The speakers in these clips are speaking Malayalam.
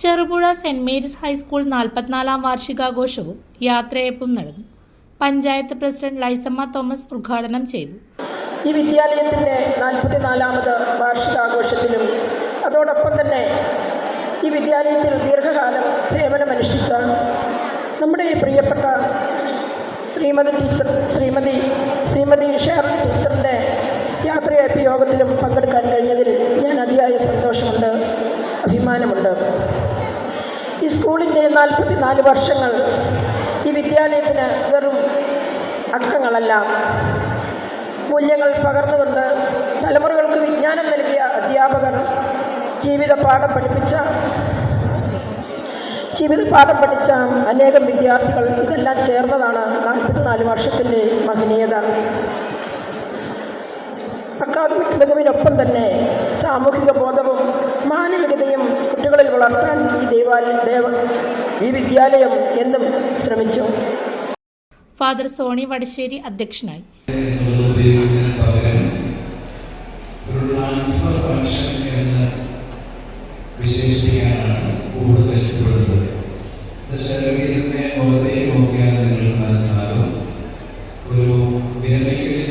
Cherupuzha Saint Mary's high school നാൽപ്പത്തിനാലാം വാർഷികാഘോഷവും യാത്രയപ്പും നടന്നു. പഞ്ചായത്ത് പ്രസിഡന്റ് ലൈസമ്മ തോമസ് ഉദ്ഘാടനം ചെയ്തു. ഈ വിദ്യാലയത്തിന്റെ നാൽപ്പത്തിനാലാമത് വാർഷികാഘോഷത്തിലും അതോടൊപ്പം തന്നെ ഈ വിദ്യാലയത്തിൽ ദീർഘകാലം സേവനമനുഷ്ഠിച്ച നമ്മുടെ ഈ പ്രിയപ്പെട്ട ശ്രീമതി ടീച്ചർ ശ്രീമതി ശ്രീമതി ഷേർ ടീച്ചറിന്റെ യാത്രയപ്പ് യോഗത്തിലും പങ്കെടുക്കാൻ അഭിമാനമുണ്ട്. ഈ സ്കൂളിന്റെ നാൽപ്പത്തിനാല് വർഷങ്ങൾ ഈ വിദ്യാലയത്തിന് വെറും അക്കങ്ങളല്ല. മൂല്യങ്ങൾ പകർന്നുകൊണ്ട് തലമുറകൾക്ക് വിജ്ഞാനം നൽകിയ അധ്യാപകർ ജീവിതപാഠം പഠിപ്പിച്ച ജീവിതപാഠം പഠിച്ച അനേകം വിദ്യാർത്ഥികൾ ഇതെല്ലാം ചേർന്നതാണ് നാൽപ്പത്തിനാല് വർഷത്തിന്റെ മഹനീയത. അക്കാദമിക് മികവിനൊപ്പം തന്നെ സാമൂഹിക ബോധവും മാനവികതയും കുട്ടികളിൽ വളർത്താൻ ഈ ദേവാലയ ദേവ ഈ വിദ്യാലയം എന്നും ശ്രമിച്ചു. ഫാദർ സോണി വടശ്ശേരി അധ്യക്ഷനായി. വിശേഷിപ്പിക്കാനാണ് കൂടുതൽ ഇഷ്ടപ്പെടുന്നത് സർവീസിനെ പുറത്തേക്ക് നോക്കിയാൽ നിങ്ങൾക്ക് മനസ്സിലാകും ഒരു വിരമിക്കലിന്റെ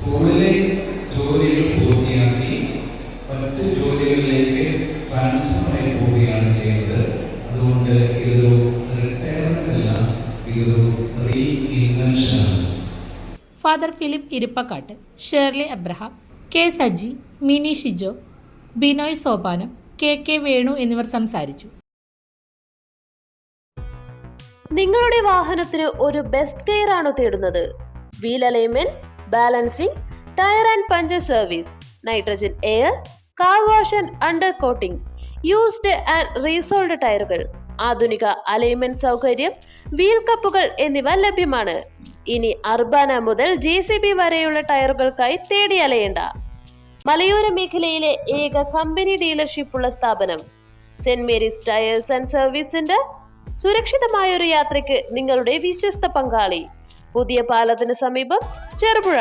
സ്കൂളിലെ ജോലികൾ പൂർത്തിയാക്കി മറ്റ് ജോലികളിലേക്ക് ട്രാൻസ്ഫർ ആയി പോവുകയാണ് ചെയ്യുന്നത് അതുകൊണ്ട് ഇതൊരു റിട്ടയർമെന്റ് അല്ല ഇതൊരു re father Philip Irippakkattu Shirley Abraham K Saji Mini Shijo Binoy Sopanam K K Venu എന്നിവർ സംസാരിച്ചു. നിങ്ങളുടെ വാഹനത്തിന് ഒരു ബെസ്റ്റ് കെയർ ആണോ തേടുന്നത്? Wheel alignments balancing tyre and puncture service nitrogen air car wash and under coating used and resoled ടയറുകൾ ആധുനിക അലൈൻമെന്റ് സൗകര്യം വീൽ കപ്പുകൾ എന്നിവ ലഭ്യമാണ്. ഇനി അർബാന മുതൽ ജെ സി ബി വരെയുള്ള ടയറുകൾക്കായി തേടി അലയേണ്ട. മലയോര മേഖലയിലെ ഏക കമ്പനി ഡീലർഷിപ്പ് ഉള്ള സ്ഥാപനം Saint Mary's tyres and service centre സുരക്ഷിതമായ ഒരു യാത്രയ്ക്ക് നിങ്ങളുടെ വിശ്വസ്ത പങ്കാളി. പുതിയ പാലത്തിന് സമീപം ചെറുപുഴ.